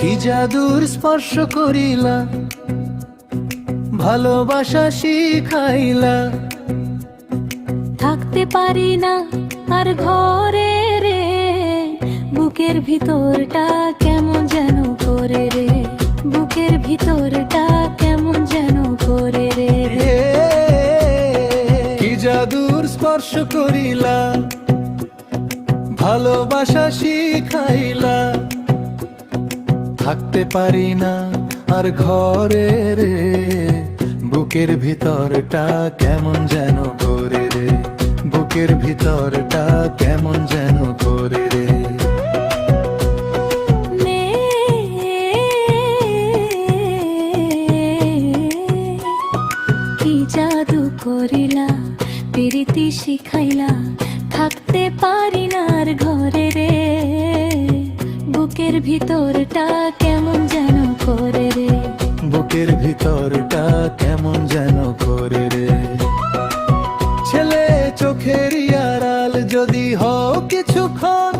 কি জাদুর স্পর্শ করিলা? ভালোবাসা শিখাইলা। থাকতে পারি না আর ঘরে রে বুকের ভিতরটা কেমন যেন করে রে? বুকের ভিতরটা কেমন যেন করে রে কি জাদুর স্পর্শ করিলা? ভালোবাসা শিখাইলা। থাকতে পারি না আর ঘরে রে, বুকের ভিতরটা কেমন যেন করে রে, বুকের ভিতরটা কেমন যেন করে রে। কি জাদু করিলা, প্রীতি শিখাইলা, থাকতে পারি না আর বুকের ভিতরটা কেমন যেন করে রে? বুকের ভিতরটা কেমন যেন করে রে? ছেলে চোখের আড়াল যদি হও কিছুক্ষণ